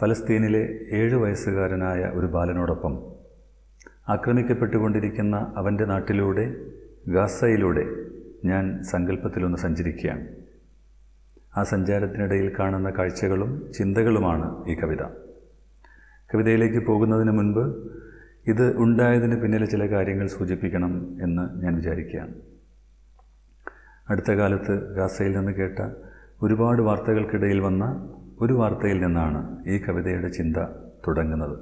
ഫലസ്തീനിലെ ഏഴു വയസ്സുകാരനായ ഒരു ബാലനോടൊപ്പം ആക്രമിക്കപ്പെട്ടുകൊണ്ടിരിക്കുന്ന അവന്റെ നാട്ടിലൂടെ ഗാസയിലൂടെ ഞാൻ സങ്കല്പത്തിലൊന്ന് സഞ്ചരിക്കുകയാണ്. ആ സഞ്ചാരത്തിനിടയിൽ കാണുന്ന കാഴ്ചകളും ചിന്തകളുമാണ് ഈ കവിത. കവിതയിലേക്ക് പോകുന്നതിന് മുൻപ് ഇത് ഉണ്ടായതിന് പിന്നിലെ ചില കാര്യങ്ങൾ സൂചിപ്പിക്കണം എന്ന് ഞാൻ വിചാരിക്കുകയാണ്. അടുത്ത കാലത്ത് ഗാസയിൽ നിന്ന് കേട്ട ഒരുപാട് വാർത്തകൾക്കിടയിൽ വന്ന ഒരു വാർത്തയിൽ നിന്നാണ് ഈ കവിതയുടെ ചിന്ത തുടങ്ങുന്നത്.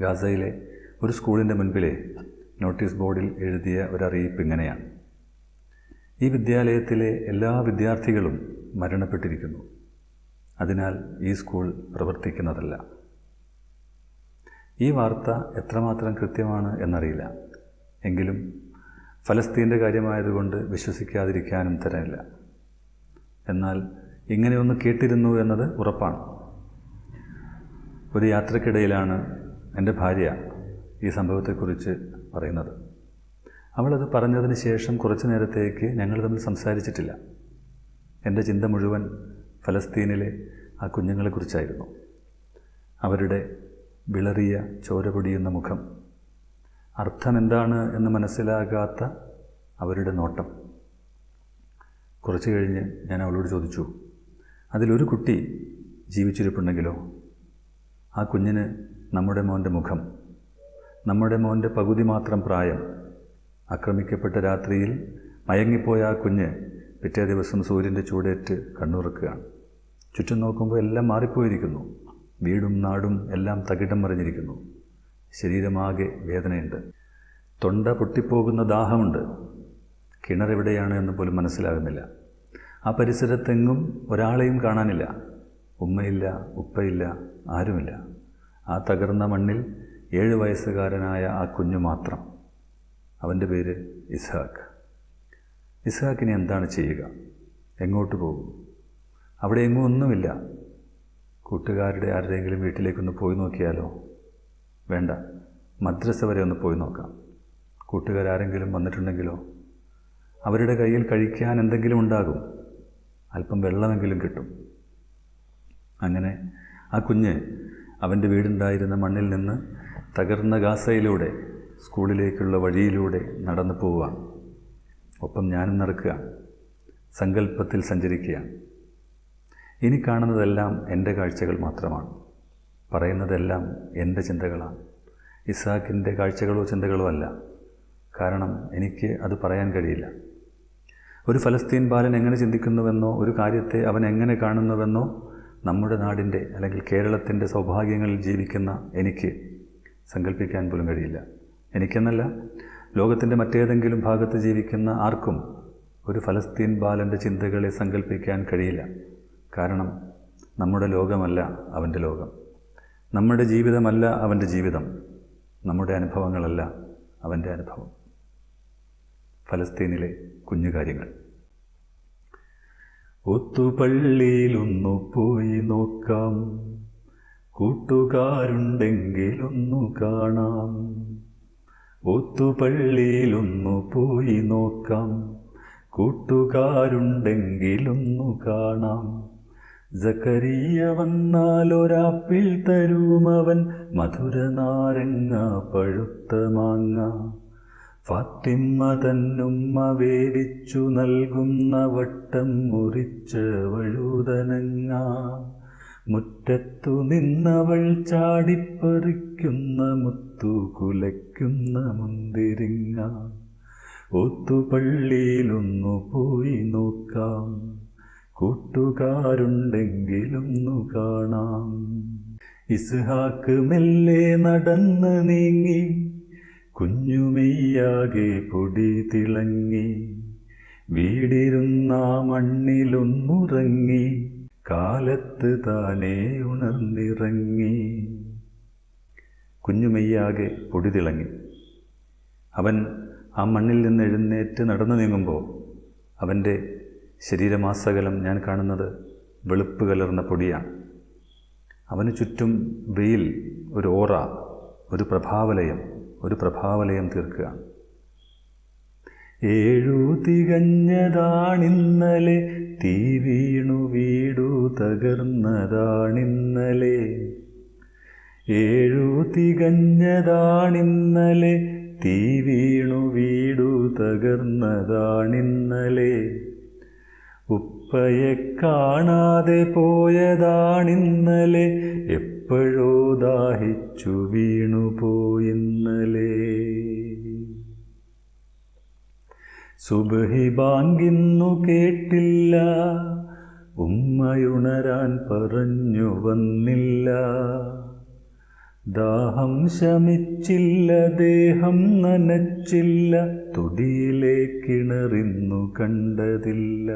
ഗാസയിലെ ഒരു സ്കൂളിന്റെ മുൻപിലെ നോട്ടീസ് ബോർഡിൽ എഴുതിയ ഒരറിയിപ്പ് ഇങ്ങനെയാണ്. ഈ വിദ്യാലയത്തിലെ എല്ലാ വിദ്യാർത്ഥികളും മരണപ്പെട്ടിരിക്കുന്നു. അതിനാൽ ഈ സ്കൂൾ പ്രവർത്തിക്കുന്നതല്ല. ഈ വാർത്ത എത്രമാത്രം കൃത്യമാണ് എന്നറിയില്ല. എങ്കിലും ഫലസ്തീന്റെ കാര്യമായതുകൊണ്ട് വിശ്വസിക്കാതിരിക്കാനും തരമില്ല. എന്നാൽ ഇങ്ങനെയൊന്ന് കേട്ടിരുന്നു എന്നത് ഉറപ്പാണ്. ഒരു യാത്രക്കിടയിലാണ് എന്റെ ഭാര്യ ഈ സംഭവത്തെക്കുറിച്ച് പറയുന്നത്. അവളത് പറഞ്ഞതിന് ശേഷം കുറച്ചു നേരത്തേക്ക് ഞങ്ങൾ തമ്മിൽ സംസാരിച്ചിട്ടില്ല. എന്റെ ചിന്ത മുഴുവൻ ഫലസ്തീനിലെ ആ കുഞ്ഞുങ്ങളെക്കുറിച്ചായിരുന്നു. അവരുടെ വിളറിയ ചോരപൊടിയുന്ന മുഖം അർത്ഥമെന്താണ് എന്ന് മനസ്സിലാകാത്ത അവരുടെ നോട്ടം. കുറച്ച് കഴിഞ്ഞ് ഞാൻ അവളോട് ചോദിച്ചു അതിലൊരു കുട്ടി ജീവിച്ചിരിപ്പുണ്ടെങ്കിലോ? ആ കുഞ്ഞിന് നമ്മുടെ മോന്റെ മുഖം നമ്മുടെ മോന്റെ പകുതി മാത്രം പ്രായം ആക്രമിക്കപ്പെട്ട രാത്രിയിൽ മയങ്ങിപ്പോയ ആ കുഞ്ഞ് പിറ്റേ ദിവസം സൂര്യന്റെ ചൂടേറ്റ് കണ്ണുറക്കുകയാണ്. ചുറ്റും നോക്കുമ്പോൾ എല്ലാം മാറിപ്പോയിരിക്കുന്നു. വീടും നാടും എല്ലാം തകിടം മറിഞ്ഞിരിക്കുന്നു. ശരീരമാകെ വേദനയുണ്ട്. തൊണ്ട പൊട്ടിപ്പോകുന്ന ദാഹമുണ്ട്. കിണറെവിടെയാണ് എന്ന് പോലും മനസ്സിലാകുന്നില്ല. ആ പരിസരത്തെങ്ങും ഒരാളെയും കാണാനില്ല. ഉമ്മയില്ല ഉപ്പയില്ല ആരുമില്ല. ആ തകർന്ന മണ്ണിൽ ഏഴ് വയസ്സുകാരനായ ആ കുഞ്ഞു മാത്രം. അവന്റെ പേര് ഇസ്ഹാഖ്. ഇസ്ഹാക്കിനെ എന്താണ് ചെയ്യുക? എങ്ങോട്ട് പോകും? അവിടെ എങ്ങും ഒന്നുമില്ല. കൂട്ടുകാരുടെ ആരുടെയെങ്കിലും വീട്ടിലേക്കൊന്ന് പോയി നോക്കിയാലോ? വേണ്ട. മദ്രസ വരെ ഒന്ന് പോയി നോക്കാം. കൂട്ടുകാരാരെങ്കിലും വന്നിട്ടുണ്ടെങ്കിലോ? അവരുടെ കയ്യിൽ കഴിക്കാൻ എന്തെങ്കിലും ഉണ്ടാകും. അല്പം വെള്ളമെങ്കിലും കിട്ടും. അങ്ങനെ ആ കുഞ്ഞ് അവന്റെ വീടുണ്ടായിരുന്ന മണ്ണിൽ നിന്ന് തകർന്ന ഗാസയിലൂടെ സ്കൂളിലേക്കുള്ള വഴിയിലൂടെ നടന്നു പോവുക. ഒപ്പം ഞാനും നടക്കുക. സങ്കല്പത്തിൽ സഞ്ചരിക്കുക. ഇനി കാണുന്നതെല്ലാം എന്റെ കാഴ്ചകൾ മാത്രമാണ്. പറയുന്നതെല്ലാം എന്റെ ചിന്തകളാണ്. ഇസാക്കിന്റെ കാഴ്ചകളോ ചിന്തകളോ അല്ല. കാരണം എനിക്ക് അത് പറയാൻ കഴിയില്ല. ഒരു ഫലസ്തീൻ ബാലൻ എങ്ങനെ ചിന്തിക്കുന്നുവെന്നോ ഒരു കാര്യത്തെ അവൻ എങ്ങനെ കാണുന്നുവെന്നോ നമ്മുടെ നാടിന്റെ അല്ലെങ്കിൽ കേരളത്തിന്റെ സൗഭാഗ്യങ്ങളിൽ ജീവിക്കുന്ന എനിക്ക് സങ്കല്പിക്കാൻ പോലും കഴിയില്ല. എനിക്കെന്നല്ല ലോകത്തിന്റെ മറ്റേതെങ്കിലും ഭാഗത്ത് ജീവിക്കുന്ന ആർക്കും ഒരു ഫലസ്തീൻ ബാലന്റെ ചിന്തകളെ സങ്കല്പിക്കാൻ കഴിയില്ല. കാരണം നമ്മുടെ ലോകമല്ല അവന്റെ ലോകം. നമ്മുടെ ജീവിതമല്ല അവന്റെ ജീവിതം. നമ്മുടെ അനുഭവങ്ങളല്ല അവന്റെ അനുഭവം. ഫലസ്തീനിലെ കുഞ്ഞു കാര്യങ്ങൾ ഒത്തുപള്ളിയിലൊന്നു പോയി നോക്കാം. കൂട്ടുകാരുണ്ടെങ്കിലൊന്നു കാണാം. ഒത്തുപള്ളിയിലൊന്നു പോയി നോക്കാം. കൂട്ടുകാരുണ്ടെങ്കിലൊന്നു കാണാം. ജക്കരിയ വന്നാൽ ഒരാപ്പിൽ തരുമവൻ. മധുര നാരങ്ങ പഴുത്ത മാങ്ങ. ഫാത്തിമ്മ തന്നുമ്മ വേവിച്ചു നൽകുന്ന വട്ടം മുറിച്ച വഴുതനങ്ങ. മുറ്റത്തു നിന്നവൾ ചാടിപ്പറിക്കുന്ന മുത്തു കുലയ്ക്കുന്ന മുന്തിരിങ്ങ. ഒത്തുപള്ളിയിലൊന്നു പോയി നോക്കാം. കൂട്ടുകാരുണ്ടെങ്കിലൊന്നു കാണാം. ഇസ്ഹാക്ക് മെല്ലെ നടന്ന് നീങ്ങി. കുഞ്ഞുമെയ്യാകെ പൊടി തിളങ്ങി. വീടിരുന്ന മണ്ണിലൊന്നുറങ്ങി. കാലത്ത് താനേ ഉണർന്നിറങ്ങി. കുഞ്ഞുമെയ്യാകെ പൊടി തിളങ്ങി. അവൻ ആ മണ്ണിൽ നിന്ന് എഴുന്നേറ്റ് നടന്നു നീങ്ങുമ്പോൾ അവന്റെ ശരീരമാസകലം ഞാൻ കാണുന്നത് വെളുപ്പ് കലർന്ന പൊടിയാണ്. അവന് ചുറ്റും വെയിൽ ഒരു ഓറ ഒരു പ്രഭാവലയം ഒരു പ്രഭാവലയം തീർക്കുകയാണ് ഏഴു തികഞ്ഞതാണിന്നലെ തീ വീണു വീടു തകർന്നതാണിന്നലെ. ഏഴു തികഞ്ഞതാണിന്നലെ തീ വീണു വീടു തകർന്നതാണിന്നലെ. ഉപ്പയെ കാണാതെ പോയതാണിന്നലെ എപ്പോഴോ ദാഹിച്ചു വീണു പോയിന്നലെ സുബഹി ബാങ്കിന്നു കേട്ടില്ല ഉമ്മയുണരാൻ പറഞ്ഞു വന്നില്ല. ദാഹം ശമിച്ചില്ല ദേഹം നനച്ചില്ല തൊടിയിലെ കിണറിന്നു കണ്ടതില്ല.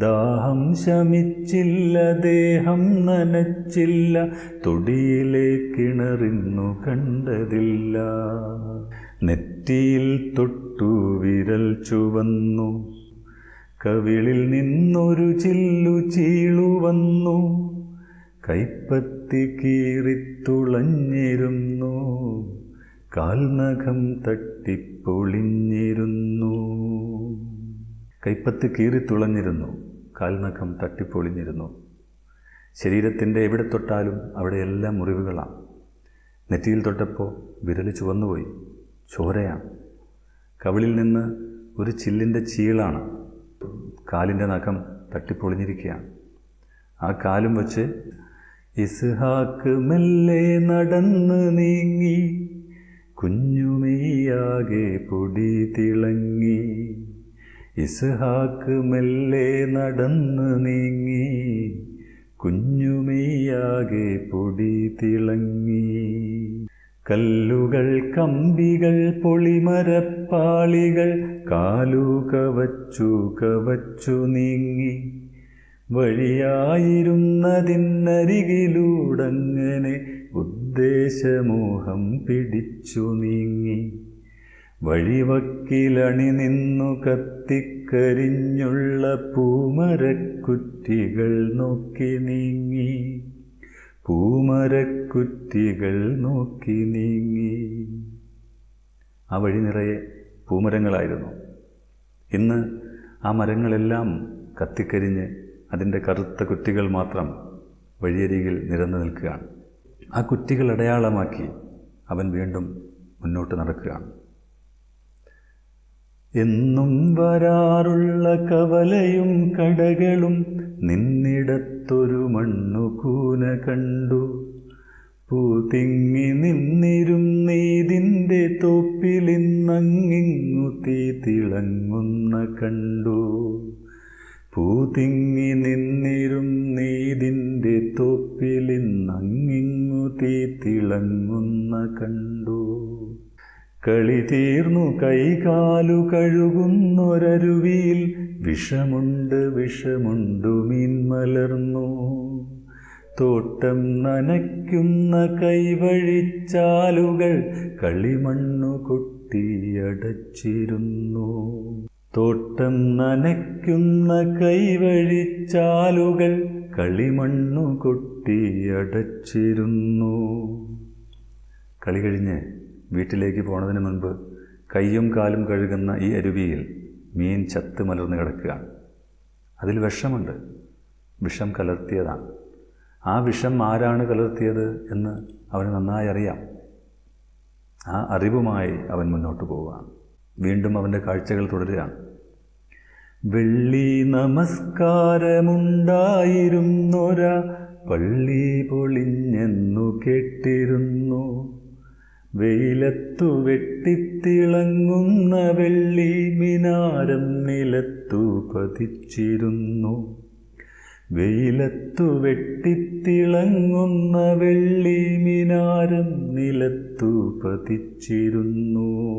ദാഹം ശമിച്ചില്ല ദേഹം നനച്ചില്ല തൊടിയിലെ കിണറിന്നു കണ്ടതില്ല. നെറ്റിയിൽ തൊട്ടു വിരൽ ചുവന്നു കവിളിൽ നിന്നൊരു ചില്ലു ചീളു വന്നു കൈപ്പത്തി കീറിത്തുളഞ്ഞിരുന്നു കാൽനഖം തട്ടിപ്പൊളിഞ്ഞിരുന്നു. കൈപ്പത്തി കീറിത്തുളഞ്ഞിരുന്നു കാൽനഖം തട്ടിപ്പൊളിഞ്ഞിരുന്നു. ശരീരത്തിന്റെ എവിടെ തൊട്ടാലും അവിടെയെല്ലാം മുറിവുകളാണ് നെറ്റിയിൽ തൊട്ടപ്പോൾ വിരൽ ചുവന്നുപോയി. ചോരയാണ് കവിളിൽ നിന്ന് ഒരു ചില്ലിന്റെ ചീളാണ്. കാലിന്റെ നഖം തട്ടിപ്പൊളിഞ്ഞിരിക്കുകയാണ് ആ കാലും വച്ച് ഇസ്ഹാക്ക് മെല്ലെ നടന്ന് നീങ്ങി കുഞ്ഞുമേയാകെ പൊടി തിളങ്ങി. ഇസ്ഹാക്ക് മെല്ലെ നടന്ന് നീങ്ങി കുഞ്ഞുമെയ്യാകെ പൊടി തിളങ്ങി. കല്ലുകൾ കമ്പികൾ പൊളിമരപ്പാളികൾ കാലു കവച്ചു കവച്ചു നീങ്ങി. വഴിയായിരുന്നതിന്നരികിലൂടങ്ങനെ ഉദ്ദേശമോഹം പിടിച്ചു നീങ്ങി. വഴിവക്കിലണി നിന്നു കത്തിക്കരിഞ്ഞുള്ള പൂമരക്കുറ്റികൾ നോക്കി നീങ്ങി. പൂമരക്കുറ്റികൾ നോക്കി നീങ്ങി. ആ വഴി നിറയെ പൂമരങ്ങളായിരുന്നു. ഇന്ന് ആ മരങ്ങളെല്ലാം കത്തിക്കരിഞ്ഞ് അതിന്റെ കറുത്ത കുറ്റികൾ മാത്രം വഴിയരികിൽ നിരന്നു നിൽക്കുകയാണ്. ആ കുറ്റികൾ അടയാളമാക്കി അവൻ വീണ്ടും മുന്നോട്ട് നടക്കുകയാണ്. എന്നും വരാറുള്ള കവലയും കടകളും നിന്നിടത്തൊരു മണ്ണുകൂന കണ്ടു. പൂതിങ്ങി നിന്നിരും നീതിന്റെ തോപ്പിലിന്നങ്ങിങ്ങു തീ തിളങ്ങുന്ന കണ്ടു. പൂതിങ്ങി നിന്നിരും നീതിന്റെ തോപ്പിലിന്നങ്ങിങ്ങു തീ തിളങ്ങുന്ന കണ്ടു. കളി തീർന്നു കൈകാലു കഴുകുന്നൊരരുവിയിൽ വിഷമുണ്ട് വിഷമുണ്ടു മീൻമലർന്നു തോട്ടം നനയ്ക്കുന്ന കൈവഴിച്ചാലുകൾ കളിമണ്ണു കൊട്ടിയടച്ചിരുന്നു. തോട്ടം നനയ്ക്കുന്ന കൈവഴിച്ചാലുകൾ കളിമണ്ണു കൊട്ടിയടച്ചിരുന്നു. കളി കഴിഞ്ഞ് വീട്ടിലേക്ക് പോണതിന് മുൻപ് കയ്യും കാലും കഴുകുന്ന ഈ അരുവിയിൽ മീൻ ചത്ത് മലർന്നു കിടക്കുകയാണ്. അതിൽ വിഷമുണ്ട്. വിഷം കലർത്തിയതാണ്. ആ വിഷം ആരാണ് കലർത്തിയത് എന്ന് അവന് നന്നായി അറിയാം. ആ അറിവുമായി അവൻ മുന്നോട്ട് പോവുകയാണ്. വീണ്ടും അവന്റെ കാഴ്ചകൾ തുടരുകയാണ്. വെള്ളി നമസ്കാരമുണ്ടായിരുന്നൊരാ പള്ളി പൊളിഞ്ഞെന്നു കേട്ടിരുന്നു. വെയിലത്തു വെട്ടിത്തിളങ്ങുന്ന വെള്ളി മിനാരം നിലത്തു പതിച്ചിരുന്നു. വെയിലത്തു വെട്ടിത്തിളങ്ങുന്ന വെള്ളി മിനാരം നിലത്തു പതിച്ചിരുന്നു.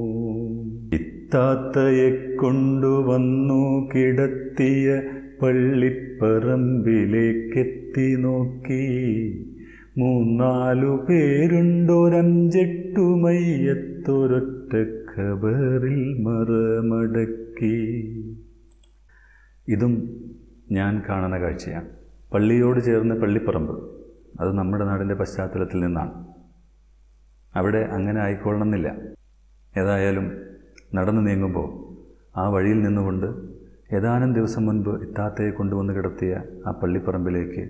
ഇത്താത്തയെ കൊണ്ടുവന്നു കിടത്തിയ പള്ളിപ്പറമ്പിലേക്കെത്തി നോക്കി. മൂന്നാലു പേരുണ്ടൊരഞ്ചെട്ടു മയ്യത്തൊരൊറ്റ ഖബറിൽ മറമടക്കി. ഇതും ഞാൻ കാണുന്ന കാഴ്ചയാണ്. പള്ളിയോട് ചേർന്ന് പള്ളിപ്പറമ്പ്. അത് നമ്മുടെ നാടിന്റെ പശ്ചാത്തലത്തിൽ നിന്നാണ്. അവിടെ അങ്ങനെ ആയിക്കൊള്ളണമെന്നില്ല. ഏതായാലും നടന്നു നീങ്ങുമ്പോൾ ആ വഴിയിൽ നിന്നുകൊണ്ട് ഏതാനും ദിവസം മുൻപ് ഇത്താത്തയെ കൊണ്ടുവന്ന് കിടത്തിയ ആ പള്ളിപ്പറമ്പിലേക്ക്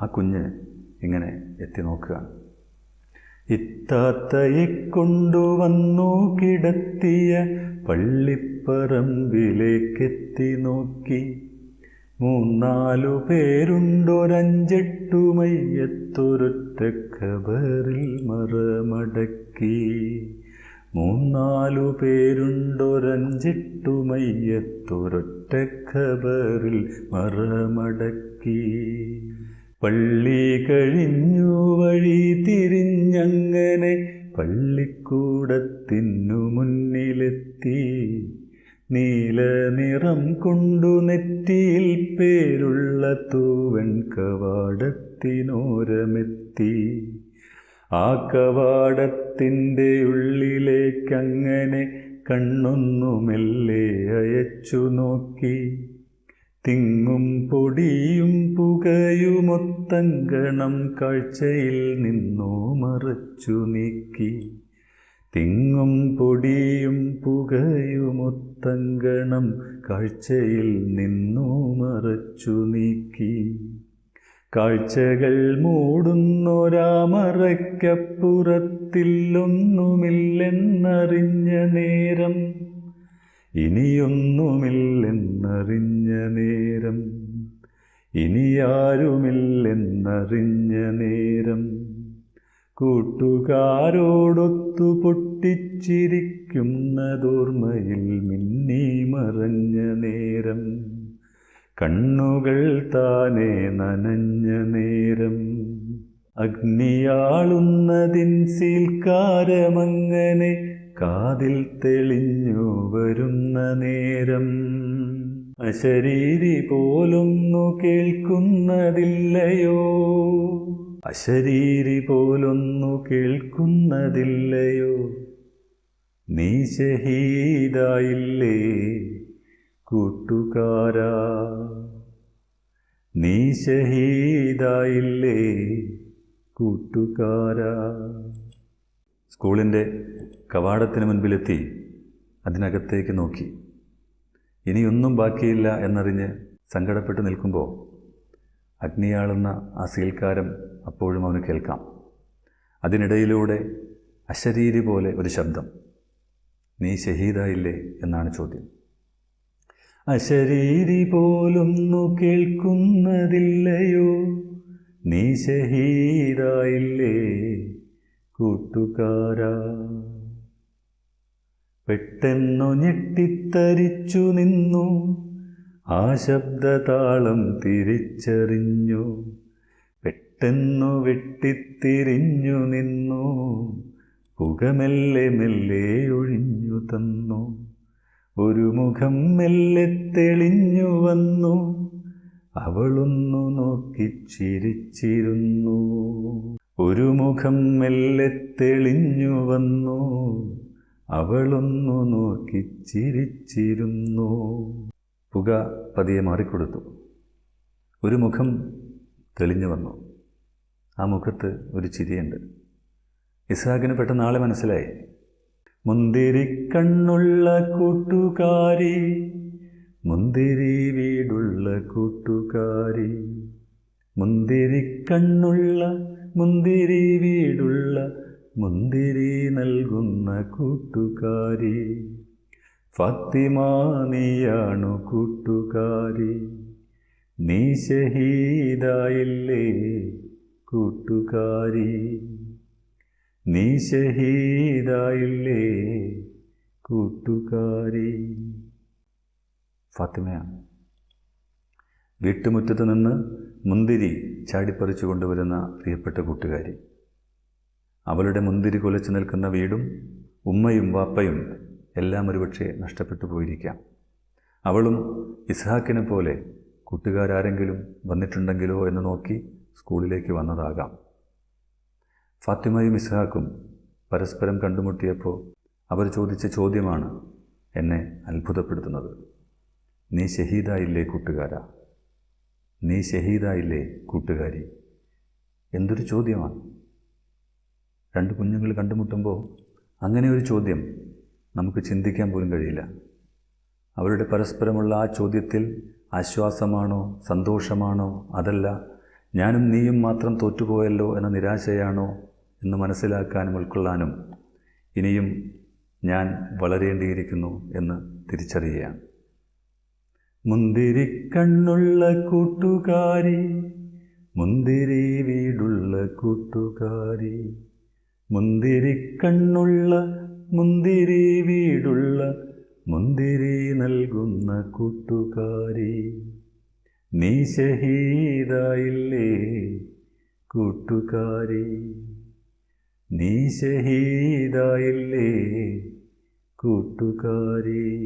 ആ കുഞ്ഞ് ഇങ്ങനെ എത്തി നോക്കുക. ഇത്താത്തയെ കൊണ്ടുവന്നു കിടത്തിയ പള്ളിപ്പറമ്പിലേക്കെത്തി നോക്കി. മൂന്നാലു പേരുണ്ടൊരഞ്ചെട്ടു മയ്യത്തൊരൊറ്റ ഖബറിൽ മറമടക്കി. മൂന്നാലു പേരുണ്ടൊരഞ്ചെട്ടു മയ്യത്തൊരൊറ്റ ഖബറിൽ മറമടക്കി. പള്ളി കഴിഞ്ഞു വഴി തിരിഞ്ഞങ്ങനെ പള്ളിക്കൂടത്തിനു മുന്നിലെത്തി. നീല നിറം കൊണ്ടു നെറ്റിയിൽ പേരുള്ള തൂവൻ കവാടത്തിനോരമെത്തി. ആ കവാടത്തിന്റെ ഉള്ളിലേക്കങ്ങനെ കണ്ണൊന്നുമെല്ലേ അയച്ചു നോക്കി. തിങ്ങും പൊടിയും പുകയുമൊത്തങ്കണം കാഴ്ചയിൽ നിന്നോ മറച്ചു നീക്കി. തിങ്ങും പൊടിയും പുകയുമൊത്തങ്കണം കാഴ്ചയിൽ നിന്നോ മറച്ചു നീക്കി. കാഴ്ചകൾ മൂടുന്നൊരാമറയ്ക്കപ്പുറത്തില്ലൊന്നുമില്ലെന്നറിഞ്ഞ നേരം ഇനിയൊന്നുമില്ലെന്നറിഞ്ഞ നേരം. ഇനിയാരുമില്ലെന്നറിഞ്ഞ നേരം. കൂട്ടുകാരോടൊത്തു പൊട്ടിച്ചിരിക്കുന്നതോർമ്മയിൽ മിന്നി മറഞ്ഞ നേരം. കണ്ണുകൾ താനെ നനഞ്ഞ നേരം. അഗ്നിയാളുന്നതിൻ സീൽക്കാരമങ്ങനെ കാതിൽ തെളിഞ്ഞു വരുന്ന നേരം അശരീരി പോലൊന്നു കേൾക്കുന്നതില്ലയോ? അശരീരി പോലൊന്നു കേൾക്കുന്നതില്ലയോ? നീ ഷഹീദായില്ലേ കൂട്ടുകാരാ? നീ ഷഹീദായില്ലേ കൂട്ടുകാരാ? സ്കൂളിന്റെ കവാടത്തിന് മുൻപിലെത്തി അതിനകത്തേക്ക് നോക്കി. ഇനിയൊന്നും ബാക്കിയില്ല എന്നറിഞ്ഞ് സങ്കടപ്പെട്ട് നിൽക്കുമ്പോൾ അഗ്നിയാളുന്ന ആ സീൽക്കാരം അപ്പോഴും അവന് കേൾക്കാം. അതിനിടയിലൂടെ അശരീരി പോലെ ഒരു ശബ്ദം. നീ ഷഹീദായില്ലേ എന്നാണ് ചോദ്യം. അശരീരി പോലൊന്നു കേൾക്കുന്നതില്ലയോ? നീ ഷഹീദായില്ലേ കൂട്ടുകാരാ പെട്ടെന്നു ഞെട്ടിത്തരിച്ചു നിന്നു. ആ ശബ്ദതാളം തിരിച്ചറിഞ്ഞു. പെട്ടെന്നു വെട്ടിത്തിരിഞ്ഞു നിന്നു. പുകമെല്ലെ മെല്ലെ ഒഴിഞ്ഞു തന്നു. ഒരു മുഖം മെല്ലെ തെളിഞ്ഞു വന്നു. അവളൊന്നു നോക്കി ചിരിച്ചിരുന്നു. ഒരു മുഖം മെല്ലെ തെളിഞ്ഞു വന്നു. അവളൊന്നു നോക്കി ചിരിച്ചിരുന്നു. പുക പതിയെ മാറിക്കൊടുത്തു. ഒരു മുഖം തെളിഞ്ഞു വന്നു. ആ മുഖത്ത് ഒരു ചിരിയുണ്ട്. ഇസാഖിന് പെട്ടെന്ന് ആളെ മനസ്സിലായി. മുന്തിരി കണ്ണുള്ള കൂട്ടുകാരി മുന്തിരി വീടുള്ള കൂട്ടുകാരി മുന്തിരി കണ്ണുള്ള മുന്തിരി വീടുള്ള മുന്തിരി നൽകുന്ന കൂട്ടുകാരി. ഫത്തിമാനിയാണു നീയാണു കൂട്ടുകാരി. നീ ഷഹീദായില്ലേ കൂട്ടുകാരി. നീ ഷഹീദായില്ലേ കൂട്ടുകാരി. ഫാത്തിമയാണ് വീട്ടുമുറ്റത്ത് നിന്ന് മുന്തിരി ചാടിപ്പറിച്ചു കൊണ്ടുവരുന്ന പ്രിയപ്പെട്ട കൂട്ടുകാരി. അവളുടെ മുന്തിരി കുലച്ചു നിൽക്കുന്ന വീടും ഉമ്മയും വാപ്പയും എല്ലാം ഒരുപക്ഷെ നഷ്ടപ്പെട്ടു പോയിരിക്കാം. അവളും ഇസ്ഹാക്കിനെ പോലെ കൂട്ടുകാരാരെങ്കിലും വന്നിട്ടുണ്ടെങ്കിലോ എന്ന് നോക്കി സ്കൂളിലേക്ക് വന്നതാകാം. ഫാത്തിമയും ഇസ്ഹാക്കും പരസ്പരം കണ്ടുമുട്ടിയപ്പോൾ അവർ ചോദിച്ച ചോദ്യമാണ് എന്നെ അത്ഭുതപ്പെടുത്തുന്നത്. നീ ഷഹീദായില്ലേ കൂട്ടുകാരാ? നീ ഷഹീദായില്ലേ കൂട്ടുകാരി? എന്തൊരു ചോദ്യമാണ്. രണ്ട് കുഞ്ഞുങ്ങൾ കണ്ടുമുട്ടുമ്പോൾ അങ്ങനെ ഒരു ചോദ്യം നമുക്ക് ചിന്തിക്കാൻ പോലും കഴിയില്ല. അവരുടെ പരസ്പരമുള്ള ആ ചോദ്യത്തിൽ ആശ്വാസമാണോ സന്തോഷമാണോ അതല്ല ഞാനും നീയും മാത്രം തോറ്റുപോയല്ലോ എന്ന നിരാശയാണോ എന്ന് മനസ്സിലാക്കാനും ഉൾക്കൊള്ളാനും ഇനിയും ഞാൻ വളരേണ്ടിയിരിക്കുന്നു എന്ന് തിരിച്ചറിയുകയാണ്. മുന്തിരിക്കണ്ണുള്ള കൂട്ടുകാരി മുന്തിരി വീടുള്ള കൂട്ടുകാരി മുന്തിരിക്കണ്ണുള്ള മുന്തിരി വീടുള്ള മുന്തിരി നൽകുന്ന കൂട്ടുകാരി. നീ ഷഹീദായില്ലേ കൂട്ടുകാരി? നീ ഷഹീദായില്ലേ കൂട്ടുകാരി?